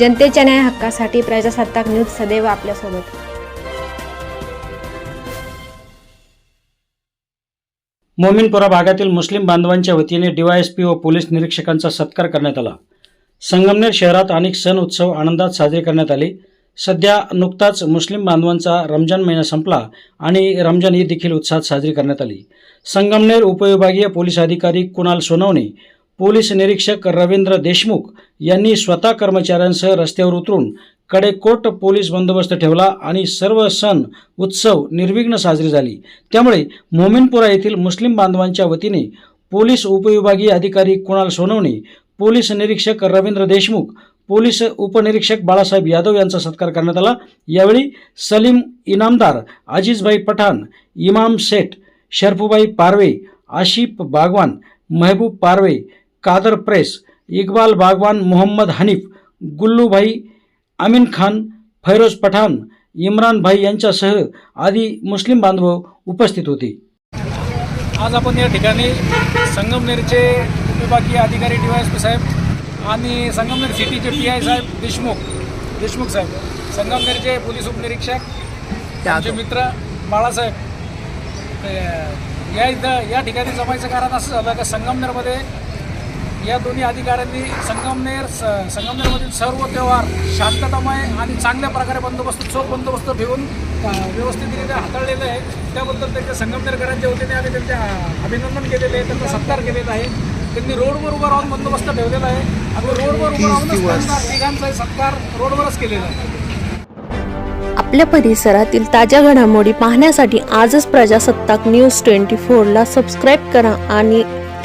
जनतेच्या न्याय हक्कासाठी प्रजासत्ताक न्यूज सदैव आपल्यासोबत. मोमीनपुरा भागातील मुस्लिम बांधवांच्या वतीने डीवायएसपी व पोलीस निरीक्षकांचा सत्कार करण्यात आला. संगमनेर शहरात अनेक सण उत्सव आनंदात साजरे करण्यात आले. सध्या नुकताच मुस्लिम बांधवांचा रमजान महिना संपला आणि रमजान ईद देखील उत्साहात साजरी करण्यात आली. संगमनेर उपविभागीय पोलीस अधिकारी कुणाल सोनवणे पोलीस निरीक्षक रवींद्र देशमुख यांनी स्वतः कर्मचाऱ्यांसह रस्त्यावर उतरून कडेकोट पोलीस बंदोबस्त ठेवला आणि सर्व सण उत्सव निर्विघ्न साजरी झाली. त्यामुळे मोमिनपुरा येथील मुस्लिम बांधवांच्या वतीने पोलीस उपविभागीय अधिकारी कुणाल सोनवणे पोलीस निरीक्षक रवींद्र देशमुख पोलीस उपनिरीक्षक बाळासाहेब यादव यांचा सत्कार करण्यात आला. यावेळी सलीम इनामदार अजिजभाई पठाण इमाम शेठ शर्फूबाई पारवे आशिफ बागवान महबूब पारवे कादर प्रेस इक्बाल बागवान मोहम्मद हनीफ गुल्लूभाई अमीन खान फैरोज पठाण इम्रान भाई यांच्यासह आदी मुस्लिम बांधव उपस्थित होते. आज आपण या ठिकाणी संगमनेरचे विभागीय अधिकारी डी वाय एस पी साहेब आणि संगमनेर सिटीचे पी आय साहेब देशमुख देशमुख साहेब संगमनेरचे पोलीस उपनिरीक्षक आमचे मित्र बाळासाहेब ते या इथं या ठिकाणी जमायचं कारण असं झालं का संगमनेरमध्ये या दोन्ही अधिकाऱ्यांनी संगमनेर स संगमनेरमधील सर्व व्यवहार शांततामय आणि चांगल्या प्रकारे बंदोबस्त चोख बंदोबस्त ठेवून व्यवस्थितरित्या हाताळलेलं आहे त्याबद्दल त्यांच्या संगमनेरकरांच्या वतीने आम्ही त्यांचे अ, अभिनंदन केलेले आहे त्यांचा सत्कार केलेला आहे. त्यांनी रोडवर उभं राहून बंदोबस्त ठेवलेला आहे. आणि रोडवर उभं राहूनच त्यांचा तिघांचा सत्कार रोडवरच केलेला आहे. आपल्या परिसरातील ताज्या घडामोडी पाहण्यासाठी आजच प्रजासत्ताक न्यूज ट्वेंटी फोरला सबस्क्राईब करा आणि